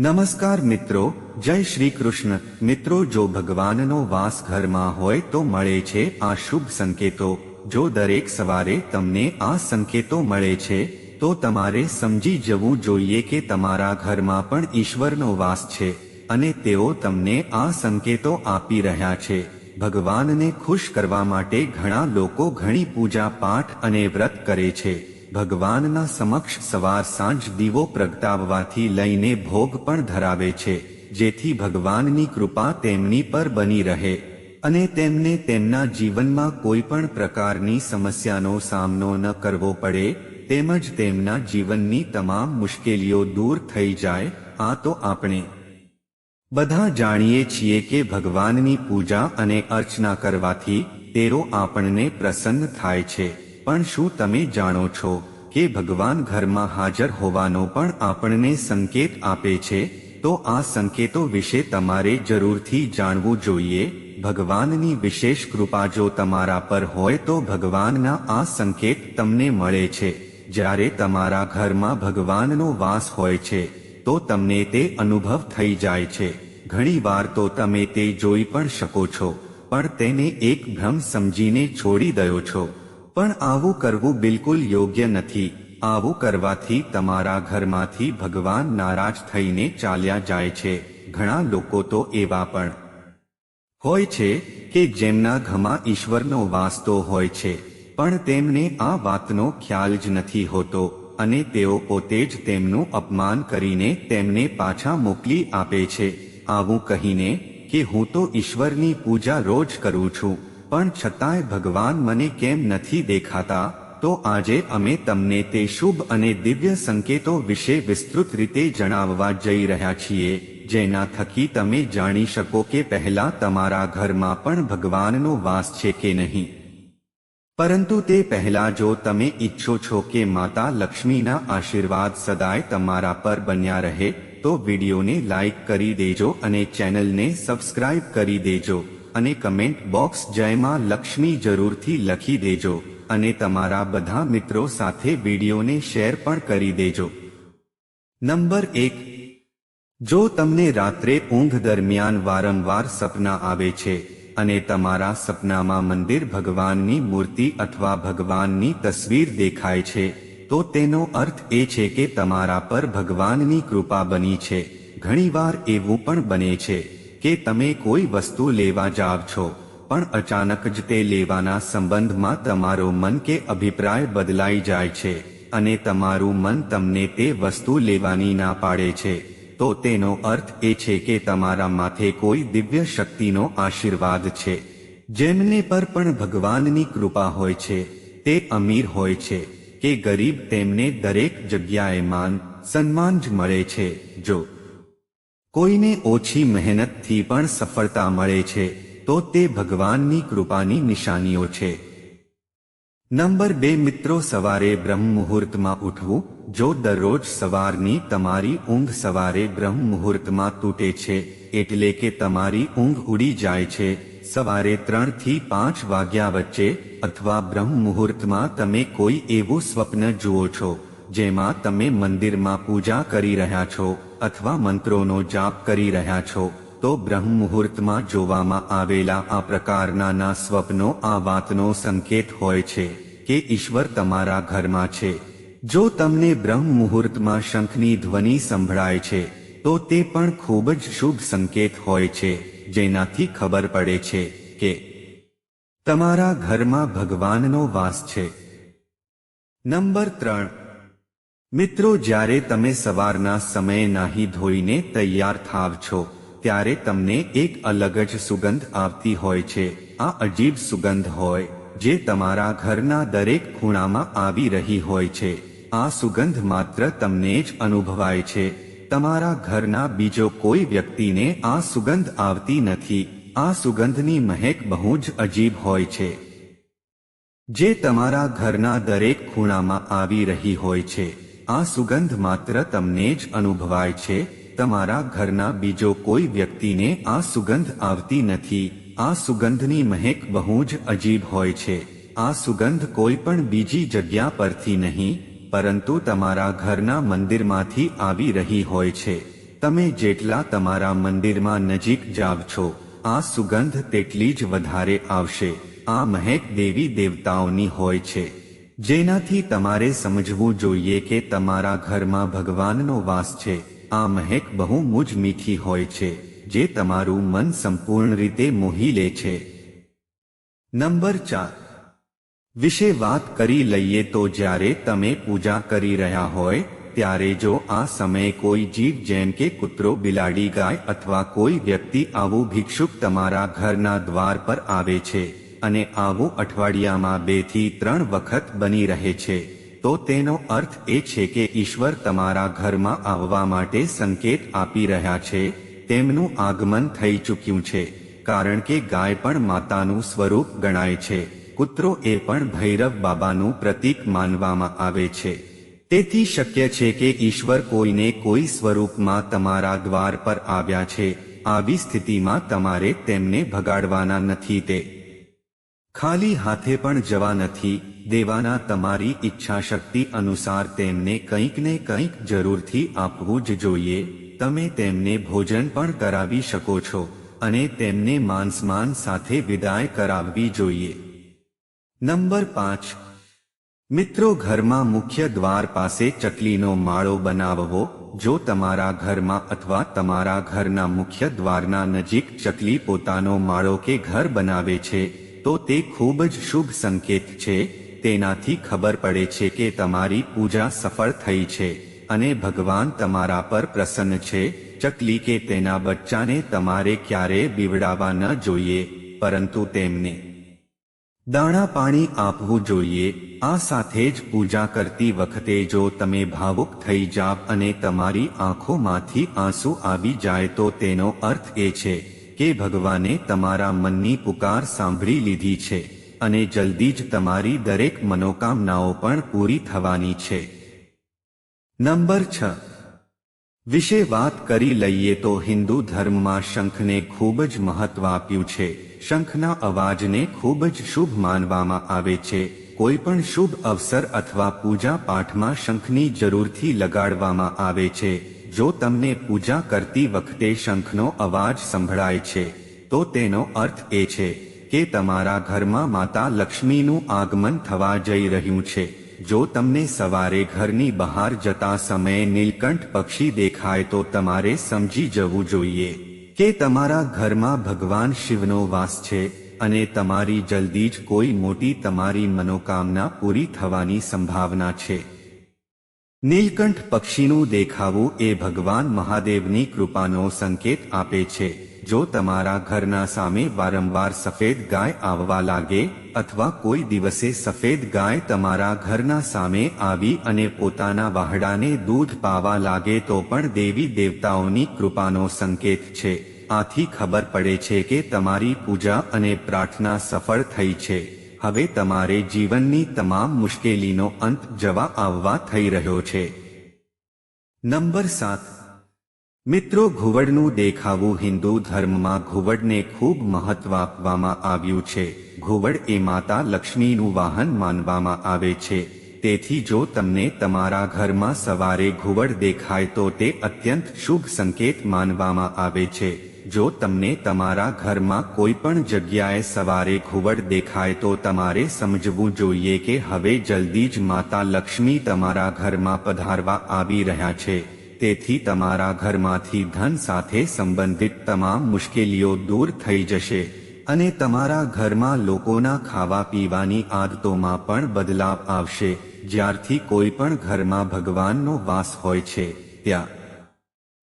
નમસ્કાર મિત્રો, જય શ્રી કૃષ્ણ. મિત્રો, જો ભગવાનનો વાસ ઘરમાં હોય તો મળે છે આ શુભ સંકેતો. જો દરેક સવારે તમને આ સંકેતો મળે છે, તો તમારે સમજી જવું જોઈએ કે તમારા ઘરમાં પણ ઈશ્વરનો વાસ છે અને તેઓ તમને આ સંકેતો આપી રહ્યા છે. ભગવાનને ખુશ કરવા માટે ઘણા લોકો ઘણી પૂજા પાઠ અને વ્રત કરે છે. ભગવાનના સમક્ષ સવાર સાંજ દીવો પ્રગટાવવાથી લઈને ભોગ પણ ધરાવે છે, જેથી ભગવાનની કૃપા તેમની પર બની રહે અને તેમને તેમના જીવનમાં કોઈ પણ પ્રકારની સમસ્યાનો સામનો ન કરવો પડે, તેમજ તેમના જીવનની તમામ મુશ્કેલીઓ દૂર થઈ જાય, આ તો આપણે બધા જાણીએ છીએ કે ભગવાનની પૂજા અને અર્ચના કરવાથી તેઓ આપણને પ્રસન્ન થાય છે. પણ શું તમે જાણો છો કે ભગવાન ઘરમાં હાજર હોવાનો પણ આપણને સંકેત આપે છે? તો આ સંકેતો વિશે તમારે જરૂરથી જાણવું જોઈએ. ભગવાનની વિશેષ કૃપા જો તમારા પર હોય તો ભગવાનના આ સંકેત તમને મળે છે. જ્યારે તમારા ઘરમાં ભગવાનનો વાસ હોય છે, તો તમને તે અનુભવ થઈ જાય છે. ઘણીવાર તો તમે તે જોઈ પણ શકો છો, પણ તેને એક ભ્રમ સમજીને છોડી દયો છો. પણ આવું કરવું બિલકુલ યોગ્ય નથી. આવું કરવાથી તમારા ઘરમાંથી ભગવાન નારાજ થઈને ચાલ્યા જાય છે. ઘણા લોકો તો એવા પણ હોય છે કે જેમના ઘમાં ઈશ્વરનો વાસતો હોય છે, પણ તેમને આ વાતનો ખ્યાલ જ નથી હોતો અને તેઓ પોતે જ તેમનું અપમાન કરીને તેમને પાછા મોકલી આપે છે. આવું કહીને કે હું તો ઈશ્વરની પૂજા રોજ કરું છું. પણ છતાંય ભગવાન મને કેમ નથી દેખાતા, તો આજે અમે તમને તે શુભ અને દિવ્ય સંકેતો વિશે વિસ્તૃત રીતે જણાવવા જઈ રહ્યા છીએ, જેના થકી તમે જાણી શકો કે પહેલા તમારા ઘરમાં પણ ભગવાનનો વાસ છે કે નહીં. પરંતુ તે પહેલા જો તમે ઈચ્છો છો કે માતા લક્ષ્મીના આશીર્વાદ સદાય તમારા પર બન્યા રહે, તો વિડીયોને લાઈક કરી દેજો અને ચેનલને સબસ્ક્રાઇબ કરી દેજો. અને કમેન્ટ બોક્સ જયમાં લક્ષ્મી જરૂરથી લખી દેજો અને તમારા બધા મિત્રો સાથે વિડીયોને શેર પણ કરી દેજો. નંબર એક. જો તમને રાત્રે ઊંઘ દરમિયાન વારંવાર સપના આવે છે અને તમારા સપનામાં મંદિર ભગવાનની મૂર્તિ અથવા ભગવાનની તસવીર દેખાય છે, તો તેનો અર્થ એ છે કે તમારા પર ભગવાનની કૃપા બની છે. ઘણીવાર એવું પણ બને છે. કે તમે કોઈ વસ્તુ લેવા જાવ છો, પણ અચાનક જ તે લેવાના સંબંધમાં તમારો મન કે અભિપ્રાય બદલાઈ જાય છે, અને તમારું મન તમને તે વસ્તુ લેવાની ના પાડે છે. તો તેનો અર્થ એ છે કે તમારા માથે કોઈ દિવ્ય શક્તિનો આશીર્વાદ છે. જેમને પર પણ ભગવાનની કૃપા હોય છે, તે અમીર હોય છે, કે ગરીબ તેમને દરેક જગ્યાએ માન, સન્માન જ મળે છે. જો કોઈને ઓછી મહેનતથી પણ સફળતા મળે છે, તો તે ભગવાનની કૃપાની નિશાનીઓ છે. નંબર બે, મિત્રો, સવારે બ્રહ્મ મુહૂર્તમાં ઉઠવું, જો દરરોજ સવારની તમારી ઊંઘ સવારે બ્રહ્મ મુહૂર્તમાં તૂટે છે, એટલે કે તમારી ઊંઘ ઉડી જાય છે, સવારે ત્રણથી પાંચ વાગ્યા વચ્ચે, અથવા બ્રહ્મ મુહૂર્તમાં તમે કોઈ એવું સ્વપ્ન જુઓ છો જેમાં તમે મંદિરમાં પૂજા કરી રહ્યા છો અથવા મંત્રોનો જાપ કરી રહ્યા છો, તો બ્રહ્મ મુહૂર્તમાં જોવામાં આવેલા આ પ્રકારના ના સ્વપ્નો, આ વાતનો સંકેત હોય છે કે ઈશ્વર તમારા ઘરમાં છે. જો તમને બ્રહ્મ મુહૂર્તમાં શંખની ધ્વનિ સંભળાય છે, તો તે પણ ખૂબ જ શુભ સંકેત હોય છે, જેનાથી ખબર પડે છે કે તમારા ઘરમાં ભગવાનનો વાસ છે. નંબર ત્રણ. મિત્રો, જ્યારે તમે સવારના સમયે નાહી ધોઈને તૈયાર થાવ છો, ત્યારે તમને એક અલગ જ સુગંધ આવતી હોય છે. આ અજીબ સુગંધ હોય, જે તમારા ઘરના દરેક ખૂણામાં આવી રહી હોય છે. આ સુગંધ માત્ર તમને જ અનુભવાય છે. તમારા ઘરના બીજો કોઈ વ્યક્તિને આ સુગંધ આવતી નથી. આ સુગંધની મહેક બહુ જ અજીબ હોય છે. જે તમારા ઘરના દરેક ખૂણામાં આવી રહી હોય છે. આ સુગંધ માત્ર તમને જ અનુભવાય છે. તમારા ઘરના બીજો કોઈ વ્યક્તિને આ સુગંધ આવતી નથી. આ સુગંધની મહેક બહુ જ અજીબ હોય છે. આ સુગંધ કોઈ પણ બીજી જગ્યા પરથી નહીં, પરંતુ તમારા ઘરના મંદિરમાંથી આવી રહી હોય છે. તમે જેટલા તમારા મંદિરમાં નજીક જાવ છો, આ સુગંધ તેટલી જ વધારે આવશે. આ મહેક દેવી દેવતાઓની હોય છે. જેનાથી તમારે સમજવું જોઈએ કે તમારા ઘરમાં ભગવાનનો વાસ છે. આ મહેક બહુ મુજ મીઠી હોય છે, જે તમારું મન સંપૂર્ણ રીતે મોહી લે છે. નંબર ચાર. વિશે વાત કરી લઈએ તો જ્યારે તમે પૂજા કરી રહ્યા હોય, ત્યારે જો આ સમયે કોઈ જીવ જેમ કે કૂતરો, બિલાડી, ગાય અથવા કોઈ વ્યક્તિ આવું ભિક્ષુક તમારા ઘરના દ્વાર પર આવે છે અને આવું અઠવાડિયામાં બેથી ત્રણ વખત બની રહે છે. તો તેનો અર્થ એ છે કે ઈશ્વર તમારા ઘરમાં આવવા માટે સંકેત આપી રહ્યા છે. તેમનું આગમન થઈ ચૂક્યું છે. કારણ કે ગાય પણ માતાનું સ્વરૂપ ગણાય છે. કૂતરો એ પણ ભૈરવ બાબાનું પ્રતીક માનવામાં આવે છે. તેથી શક્ય છે કે ઈશ્વર કોઈને કોઈ સ્વરૂપમાં તમારા દ્વાર પર આવ્યા છે. આવી સ્થિતિમાં તમારે તેમને ભગાડવાના નથી તે. ખાલી હાથે પણ જવા નથી, દેવાના તમારી ઈચ્છા શક્તિ અનુસાર તેમને કંઈક ને કંઈક જરૂરથી આપવું જ જોઈએ, તમે તેમને ભોજન પણ કરાવી શકો છો, અને તેમને માનસમાન સાથે વિદાય કરાવવી જોઈએ. નંબર પાંચ. મિત્રો ઘરમાં મુખ્ય દ્વાર પાસે ચકલીનો માળો બનાવવો, જો તમારા ઘરમાં અથવા તમારા ઘરના મુખ્ય દ્વારના નજીક ચકલી પોતાનો માળો કે ઘર બનાવે છે તો તે ખૂબ જ શુભ સંકેત છે, તેનાથી ખબર પડે છે કે તમારી પૂજા સફળ થઈ છે, અને ભગવાન તમારા પર પ્રસન્ન છે, ચકલી કે તેના બચ્ચાને તમારે ક્યારેય બીવડાવવા ન જોઈએ, પરંતુ તેમને દાણા પાણી આપવું જોઈએ, આ સાથે જ પૂજા કરતી વખતે જો તમે ભાવુક થઈ જાવ અને તમારી આંખોમાંથી આંસુ આવી જાય તો તેનો અર્થ એ છે કે ભગવાને તમારા મનની પુકાર સાંભળી લીધી છે અને જલ્દી જ તમારી દરેક મનોકામનાઓ પણ પૂરી થવાની છે. નંબર છ. વિશે વાત કરી લઈએ તો હિન્દુ ધર્મમાં શંખને ખૂબ જ મહત્વ આપ્યું છે. શંખના અવાજને ખૂબ જ શુભ માનવામાં આવે છે. કોઈ પણ શુભ અવસર અથવા પૂજા પાઠમાં શંખની જરૂરથી લગાડવામાં આવે છે. જો તમને પૂજા કરતી વખતે શંખનો અવાજ સંભળાય છે, તો તેનો અર્થ એ છે કે તમારા ઘરમાં માતા લક્ષ્મીનું આગમન થવા જઈ રહ્યું છે. જો તમને સવારે ઘરની બહાર જતા સમયે નીલકંઠ પક્ષી દેખાય તો તમારે સમજી જવું જોઈએ કે તમારા ઘરમાં ભગવાન શિવનો વાસ છે અને તમારી જલ્દી જ કોઈ મોટી તમારી મનોકામના પૂરી થવાની સંભાવના છે. નીલકંઠ પક્ષીનું દેખાવું એ ભગવાન મહાદેવની કૃપાનો સંકેત આપે છે. જો તમારા ઘરના સામે વારંવાર સફેદ ગાય આવવા લાગે અથવા કોઈ દિવસે સફેદ ગાય તમારા ઘરના સામે આવી અને પોતાના વાહડાને દૂધ પાવા લાગે તો પણ દેવી દેવતાઓની કૃપાનો સંકેત છે. આથી ખબર પડે છે કે તમારી પૂજા અને પ્રાર્થના સફળ થઈ છે. હવે તમારે જીવનની તમામ મુશ્કેલીનો અંત જવા આવવા થઈ રહ્યો છે. નંબર સાત. મિત્રો, ઘુવડનું દેખાવું હિન્દુ ધર્મમાં ઘુવડને ખૂબ મહત્વ આપવામાં આવ્યું છે. ઘુવડ એ માતા લક્ષ્મીનું વાહન માનવામાં આવે છે. તેથી જો તમને તમારા ઘરમાં સવારે ઘુવડ દેખાય તો તે અત્યંત શુભ સંકેત માનવામાં આવે છે. જો તમને તમારા ઘરમાં કોઈ પણ જગ્યાએ સવારે ઘુવડ દેખાય તો તમારે સમજવું જોઈએ કે હવે જલ્દી જ માતા લક્ષ્મી તમારા ઘરમાં પધારવા આવી રહ્યા છે. તેથી તમારા ઘરમાંથી ધન સાથે સંબંધિત તમામ મુશ્કેલીઓ દૂર થઈ જશે અને તમારા ઘરમાં લોકોના ખાવા પીવાની આદતોમાં પણ બદલાવ આવશે. જ્યારથી કોઈ પણ ઘરમાં ભગવાનનો વાસ હોય છે. ત્યાં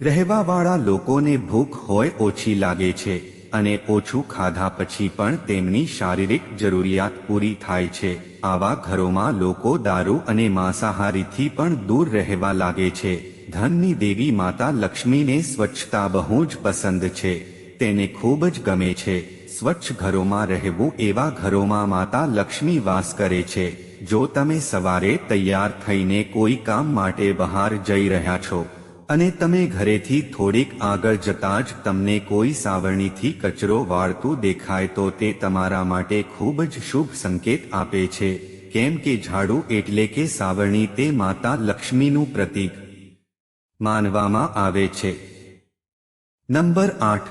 રહેવાવાળા લોકોને ભૂખ હોય ઓછી લાગે છે અને ઓછું ખાધા પછી પણ તેમની શારીરિક જરૂરિયાત પૂરી થાય છે. આવા ઘરોમાં લોકો દારૂ અને માંસાહારીથી પણ દૂર રહેવા લાગે છે. ધનની દેવી માતા લક્ષ્મીને સ્વચ્છતા બહુ જ પસંદ છે. તેને ખૂબ જ ગમે છે. સ્વચ્છ ઘરોમાં રહેવું એવા ઘરોમાં માતા લક્ષ્મી વાસ કરે છે. જો તમે સવારે તૈયાર થઈને કોઈ કામ માટે બહાર જઈ રહ્યા છો અને તમે ઘરેથી થોડીક આગળ જતા જ તમને કોઈ સાવરણીથી કચરો વાળતું દેખાય તો તે તમારા માટે ખૂબ જ શુભ સંકેત આપે છે. કેમ કે ઝાડુ એટલે કે સાવરણી તે માતા લક્ષ્મીનું પ્રતીક માનવામાં આવે છે. નંબર આઠ.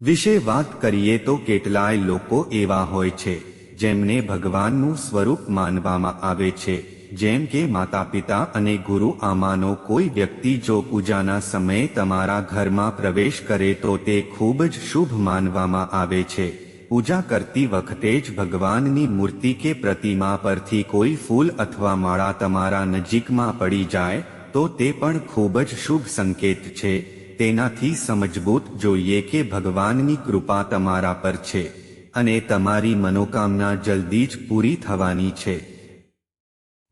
વિશે વાત કરીએ તો કેટલાય લોકો એવા હોય છે જેમને ભગવાનનું સ્વરૂપ માનવામાં આવે છે. જેમ કે માતા પિતા અને ગુરુ આમાંનો કોઈ વ્યક્તિ જો પૂજાના સમયે તમારા ઘરમાં પ્રવેશ કરે તો તે ખૂબ જ શુભ માનવામાં આવે છે. પૂજા કરતી વખતે જ ભગવાનની મૂર્તિ કે પ્રતિમા પરથી કોઈ ફૂલ અથવા માળા તમારા નજીકમાં પડી જાય, તો તે પણ ખૂબ જ શુભ સંકેત છે. તેનાથી સમજબૂત જોઈએ કે ભગવાનની કૃપા તમારા પર છે અને તમારી મનોકામના જલ્દી જ પૂરી થવાની છે.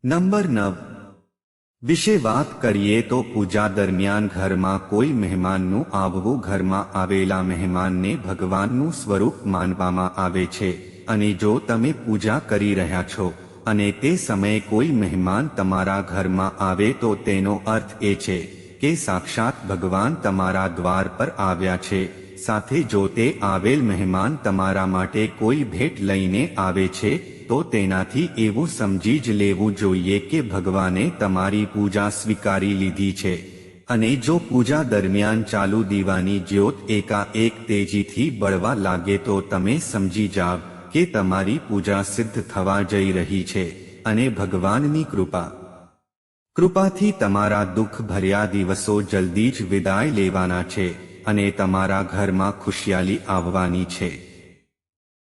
નંબર નવ. વિશે વાત કરીએ તો પૂજા દરમિયાન ઘરમાં કોઈ મહેમાનનું આવવું ઘરમાં આવેલા મહેમાનને ભગવાનનું સ્વરૂપ માનવામાં આવે છે. અને જો તમે પૂજા કરી રહ્યા છો અને તે સમયે કોઈ મહેમાન તમારા ઘરમાં આવે તો તેનો અર્થ એ છે કે સાક્ષાત ભગવાન તમારા દ્વાર પર આવ્યા છે. સાથે જો તે આવેલ મહેમાન તમારા માટે કોઈ ભેટ લઈને આવે છે તો તેનાથી એવું સમજી જ લેવું જોઈએ કે ભગવાને તમારી પૂજા સ્વીકારી લીધી છે. અને જો પૂજા દરમિયાન ચાલુ દીવાની જ્યોત એકાએક તેજીથી બળવા લાગે તો તમે સમજી જાવ કે તમારી પૂજા સિદ્ધ થવા જઈ રહી છે. અને ભગવાનની કૃપા. કૃપાથી તમારા દુઃખ ભર્યા દિવસો જલ્દી જ વિદાય લેવાના છે અને તમારા ઘરમાં ખુશિયાલી આવવાની છે.